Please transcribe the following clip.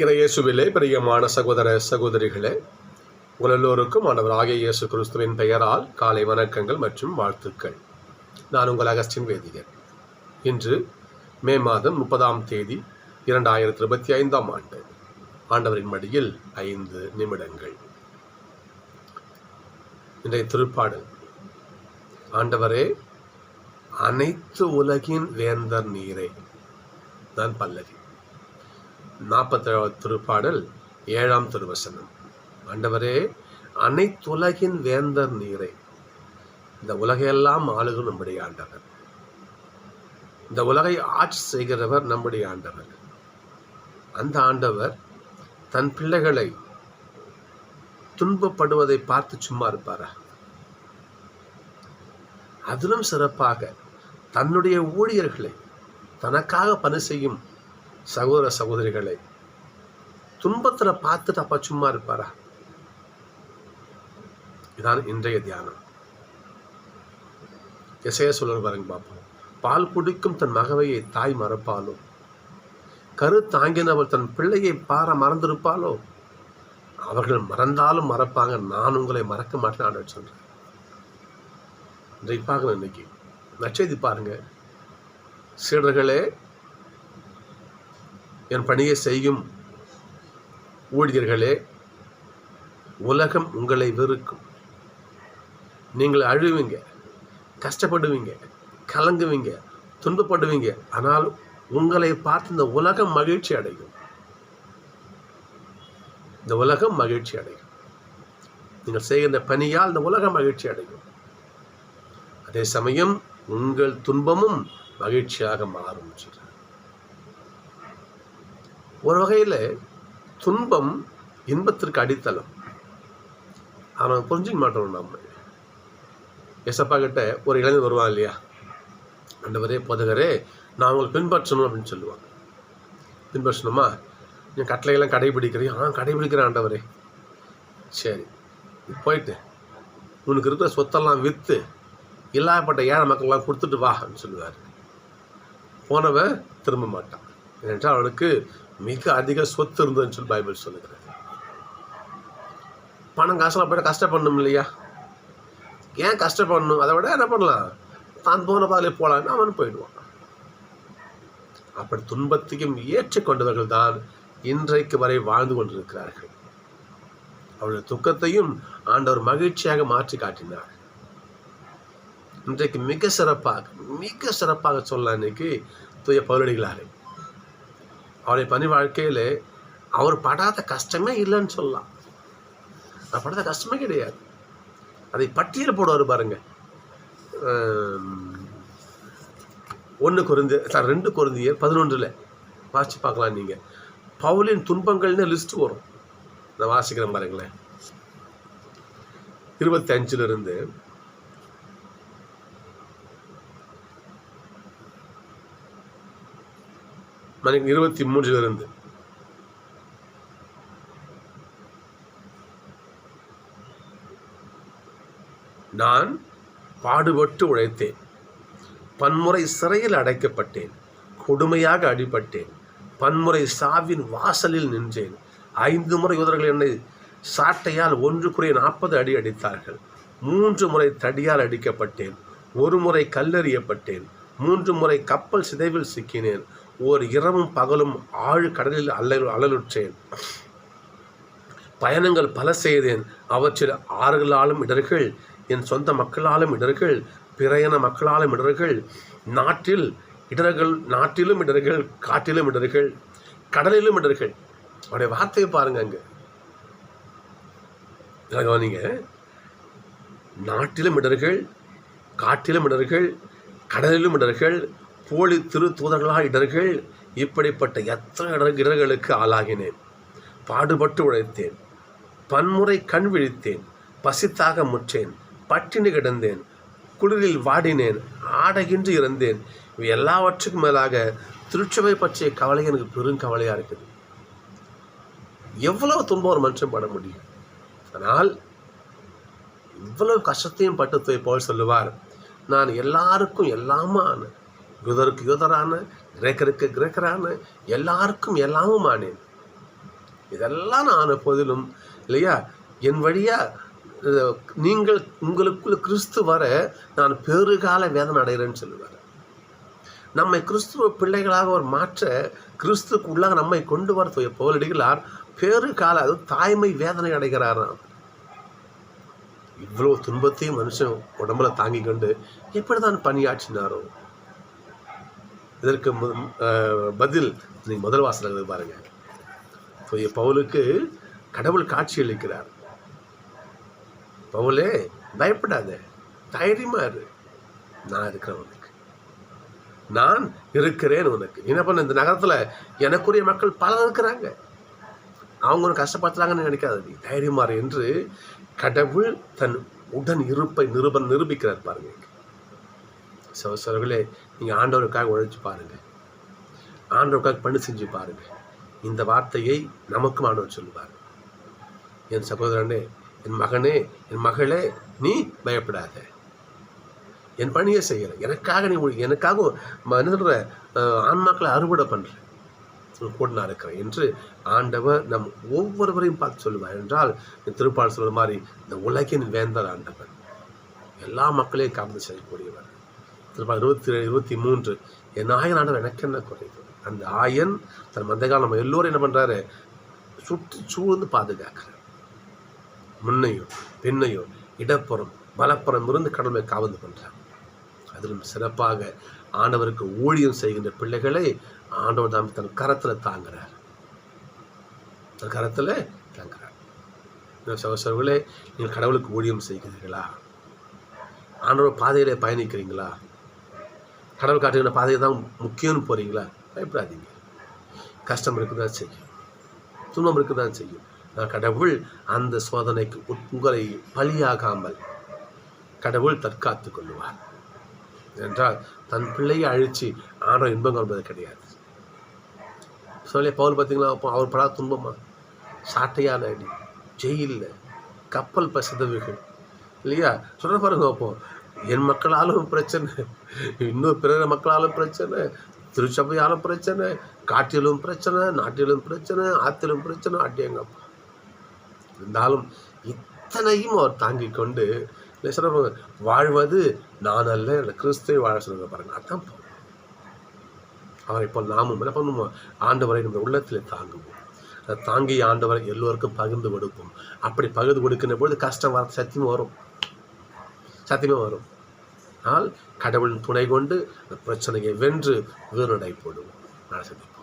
இறையேசுவிலே பிரியமான சகோதர சகோதரிகளே உங்கள் எல்லோருக்கும் ஆண்டவராகிய இயேசு கிறிஸ்துவின் பெயரால் காலை வணக்கங்கள் மற்றும் வாழ்த்துக்கள். நான் உங்கள் அகஸ்டின் வேதியர். இன்று மே மாதம் முப்பதாம் தேதி இரண்டாயிரத்தி இருபத்தி ஐந்தாம் ஆண்டு. ஆண்டவரின் மடியில் ஐந்து நிமிடங்கள். இன்றைய திருப்பாடல். ஆண்டவரே அனைத்து உலகின் வேந்தர் நீரே நான் பல்லவி. நாற்பத்தேழாவது திருப்பாடல் ஏழாம் திருவசனம். ஆண்டவரே அனைத்துலகின் வேந்தர் நீரே. இந்த உலகையெல்லாம் ஆளுகும் நம்முடைய ஆண்டவர். இந்த உலகை ஆட்சி செய்கிறவர் நம்முடைய ஆண்டவர். அந்த ஆண்டவர் தன் பிள்ளைகளை துன்பப்படுவதை பார்த்து சும்மா இருப்பாரா? அதிலும் சிறப்பாக தன்னுடைய ஊழியர்களை தனக்காக பணி செய்யும் சகோதர சகோதரிகளை துன்பத்தில் பார்த்துட்டு அப்பா சும்மா இருப்பாரா? இதான் இன்றைய தியானம். எசைய சொல்ல பாருங்க பார்ப்போம் பால் குடிக்கும் தன் மகவையை தாய் மறப்பாலோ கரு தாங்கினவர் தன் பிள்ளையை பார மறந்திருப்பாலோ அவர்கள் மறந்தாலும் மறப்பாங்க நான் உங்களை மறக்க மாட்டேன் ஆண்டு சொல்றேன் இன்றைக்கு பார்க்கணும் இன்னைக்கு. நச்செய்தி பாருங்க. சீடர்களே என் பணியை செய்யும் ஊழியர்களே உலகம் உங்களை வெறுக்கும். நீங்கள் அழுவீங்க கஷ்டப்படுவீங்க கலங்குவீங்க துன்பப்படுவீங்க ஆனால் உங்களை பார்த்து இந்த உலகம் மகிழ்ச்சி அடையும். இந்த உலகம் மகிழ்ச்சி அடையும். நீங்கள் செய்கின்ற பணியால் இந்த உலகம் மகிழ்ச்சி அடையும். அதே சமயம் உங்கள் துன்பமும் மகிழ்ச்சியாக மாறும் சொல்கிறார் ஒரு வகையில் துன்பம் இன்பத்திற்கு அடித்தளம். ஆனால் புரிஞ்சிக்க மாட்டோம் நம்ம எசப்பா கிட்ட ஒரு இளைஞர் வருவான் இல்லையா? ஆண்டவரே போதகரே நான் உங்களை பின்பற்றணும் அப்படின்னு சொல்லுவாங்க பின்பற்றணுமா? என் கட்டளையெல்லாம் கடைபிடிக்கிறீங்க ஆ கடைபிடிக்கிறேன் ஆண்டவரே. சரி போயிட்டு உனக்கு இருக்கிற சொத்தெல்லாம் விற்று இல்லாப்பட்ட ஏழை மக்கள்லாம் கொடுத்துட்டு வா அப்படின்னு சொல்லுவார். போனவன் திரும்ப மாட்டான். ஏனென்றால் அவனுக்கு மிக அதிக சொத்து இருந்ததுன்னு சொல்லி பைபிள் சொல்லுகிறது. பணம் காசுலாம் போய்ட்டு கஷ்டப்படணும் இல்லையா? ஏன் கஷ்டப்படணும்? அதை விட என்ன பண்ணலாம்? தான் போன பாதையிலே போகலான்னு அவன் போயிடுவான். அப்படி துன்பத்தையும் ஏற்றுக்கொண்டவர்கள் தான் இன்றைக்கு வரை வாழ்ந்து கொண்டிருக்கிறார்கள். அவருடைய துக்கத்தையும் ஆண்டவர் மகிழ்ச்சியாக மாற்றி காட்டினார். இன்றைக்கு மிக சிறப்பாக மிக சிறப்பாக சொல்லலாம் அன்னைக்கு தூய பௌரடிகளாரை அவருடைய பணி வாழ்க்கையில் அவர் படாத கஷ்டமே இல்லைன்னு சொல்லலாம். நான் படாத கஷ்டமே கிடையாது. அதை பட்டியல் போடுவார் பாருங்க. ஒன்று குறைந்து சார் ரெண்டு குறைந்தியர் பதினொன்றில் வாசிச்சு பார்க்கலாம் நீங்கள் பவுலின் துன்பங்கள்னு லிஸ்ட்டு வரும். நான் வாசிக்கிறேன் பாருங்களேன். இருபத்தி அஞ்சுல இருந்து மணி இருபத்தி மூன்றிலிருந்து. நான் பாடுபட்டு உழைத்தேன். பன்முறை சிறையில் அடைக்கப்பட்டேன். கொடுமையாக அடிபட்டேன். பன்முறை சாவின் வாசலில் நின்றேன். ஐந்து முறை யூதர்கள் என்னை சாட்டையால் ஒன்றுக்குரிய நாற்பது அடி அடித்தார்கள். மூன்று முறை தடியால் அடிக்கப்பட்டேன். ஒரு முறை கல்லெறியப்பட்டேன். மூன்று முறை கப்பல் சிதைவில் சிக்கினேன். ஓர் இரவும் பகலும் ஆழ் கடலில் அல்ல அலலுற்றேன் பயணங்கள் பல செய்தேன். அவற்றில் ஆறுகளாலும் இடர்கள் என் சொந்த மக்களாலும் இடர்கள் பிறையன மக்களாலும் இடர்கள் நாட்டில் இடர்கள் நாட்டிலும் இடர்கள் காட்டிலும் இடர்கள் கடலிலும் இடர்கள். அவருடைய வார்த்தையை பாருங்க அங்கே. கவனிங்க. நாட்டிலும் இடர்கள் காட்டிலும் இடர்கள் கடலிலும் இடர்கள் போலி திரு இடர்கள் இப்படிப்பட்ட எத்தனை இடர் இடர்களுக்கு ஆளாகினேன். பாடுபட்டு உழைத்தேன். பன்முறை கண் விழித்தேன். பசித்தாக முற்றேன். பட்டினி கிடந்தேன். குளிரில் வாடினேன். ஆடையின்றி இருந்தேன் இவை எல்லாவற்றுக்கும் மேலாக திருச்சபை பற்றிய கவலை எனக்கு பெரும் கவலையாக இருக்குது. எவ்வளவு துன்பம் ஒரு மனுஷன் பட முடியும்? ஆனால் இவ்வளவு கஷ்டத்தையும் பட்டு தூய் போல் சொல்லுவார். நான் எல்லாருக்கும் எல்லாமான யூதருக்கு யூதரான கிரேக்கருக்கு கிரேக்கரான எல்லாருக்கும் எல்லாமும் ஆனேன் இதெல்லாம் நான் ஆன போதிலும் இல்லையா? என் வழியாக நீங்கள் உங்களுக்குள்ள கிறிஸ்து வர நான் பெருகால வேதனை அடைகிறேன்னு சொல்லுவார். நம்மை கிறிஸ்துவ பிள்ளைகளாக ஒரு மாற்ற கிறிஸ்துக்கு உள்ளாக நம்மை கொண்டு வர போலடிகளார் பவுலடிகளார் பெருகால அது தாய்மை வேதனை அடைகிறாராம் இவ்வளோ துன்பத்தையும் மனுஷன் உடம்புல தாங்கி கொண்டு எப்படிதான் பணியாற்றினாரோ? இதற்கு பதில் நீங்க முதல் வாசல் பாருங்க. பவுலுக்கு கடவுள் காட்சி அளிக்கிறார். பவுலே பயப்படாத. தைரியமா இரு. நான் இருக்கிறேன் உனக்கு. நான் இருக்கிறேன் உனக்கு. என்ன பண்ண இந்த நகரத்துல எனக்குரிய மக்கள் பலர் இருக்கிறாங்க. அவங்க உனக்கு கஷ்டப்படுத்துறாங்கன்னு நினைக்காத நீ. தைரியமாறு என்று கடவுள் தன் உடன் இருப்பை நிருபன் நிரூபிக்கிறார் பாருங்க. சகோதரர்களே நீங்கள் ஆண்டவருக்காக உழைச்சி பாருங்கள் ஆண்டவருக்காக பணி செஞ்சு பாருங்கள் இந்த வார்த்தையை நமக்கும் ஆண்டவர் சொல்லுவார். என் சகோதரனே என் மகனே என் மகளே நீ பயப்படாத. என் பணியை செய்கிற எனக்காக நீ எனக்காக என்ன சொல்கிற ஆன்மாக்களை அறுவடை பண்ணுற உன் கூட நான் இருக்கிறேன் என்று ஆண்டவர் நம் ஒவ்வொருவரையும் பார்த்து சொல்லுவார் என்றால் இந்த திருப்பால் மாதிரி இந்த உலகின் வேந்தர் ஆண்டவர். எல்லா மக்களையும் காப்பது செய்யக்கூடியவர். திருப்பால் இருபத்தி இருபத்தி மூன்று. என் ஆயன் ஆண்டவர் எனக்கு என்ன குறைவு? அந்த ஆயன் தன் மந்தகாலம் நம்ம எல்லோரும் என்ன பண்றாரு? சுற்றி சூழ்ந்து பாதுகாக்கிறார். முன்னையும் பெண்ணையும் இடப்புறம் வலப்புறம் இருந்து கடவுளை காவந்து பண்றார் அதிலும் சிறப்பாக ஆண்டவருக்கு ஊழியம் செய்கின்ற பிள்ளைகளை ஆண்டவர் தாம் தன் கரத்துல தாங்குறார். தன் கரத்துல தாங்குறார். சகோசரர்களே நீங்கள் கடவுளுக்கு ஊழியம் செய்கிறீர்களா? ஆண்டவர் பாதையிலே பயணிக்கிறீங்களா? கடவுள் காட்டுகிற பாதையை தான் முக்கியம்னு போறீங்களா? பயப்படாதீங்க. கஷ்டம் இருக்குதான் செய்யும். துன்பம் இருக்குதான் செய்யும். கடவுள் அந்த சோதனைக்கு உங்களை பலியாகாமல் கடவுள் தற்காத்து கொள்ளுவார். என்றால் தன் பிள்ளையை அழிச்சு ஆண்டவர் இன்பம் காண்பது கிடையாது. சொல்லி பவுல் பார்த்தீங்களா? அப்போ அவர் படா துன்பமா? சாட்டையான அடி ஜெயிலில் கப்பல் பசதவிகள் இல்லையா? சொல்ல பாருங்க அப்போ. என் மக்களாலும் பிரச்சனை இன்னும் பிற மக்களாலும் பிரச்சனை திருச்சபையாலும் பிரச்சனை காட்டிலும் பிரச்சனை நாட்டிலும் பிரச்சனை ஆற்றிலும் பிரச்சனை ஆட்டியங்கப்பா இருந்தாலும் இத்தனையும் அவர் தாங்கிக் கொண்டு இல்லை வாழ்வது நான் அல்ல கிறிஸ்துவை வாழ சொல்லுங்க பாருங்க. அதான் அவர் அவரை நாமும் என்ன பண்ணுவோம்? ஆண்டவரை நம்ம உள்ளத்தில் தாங்குவோம். அதை தாங்கி ஆண்டவரை எல்லோருக்கும் பகிர்ந்து கொடுப்போம். அப்படி பகிர்ந்து கொடுக்கின்ற பொழுது கஷ்டம் வர சத்தியமாக வரும். சத்தியமே வரும். ஆனால் கடவுளின் துணை கொண்டு அந்த பிரச்சனையை வென்று வீரநடை நான் சந்திப்போம்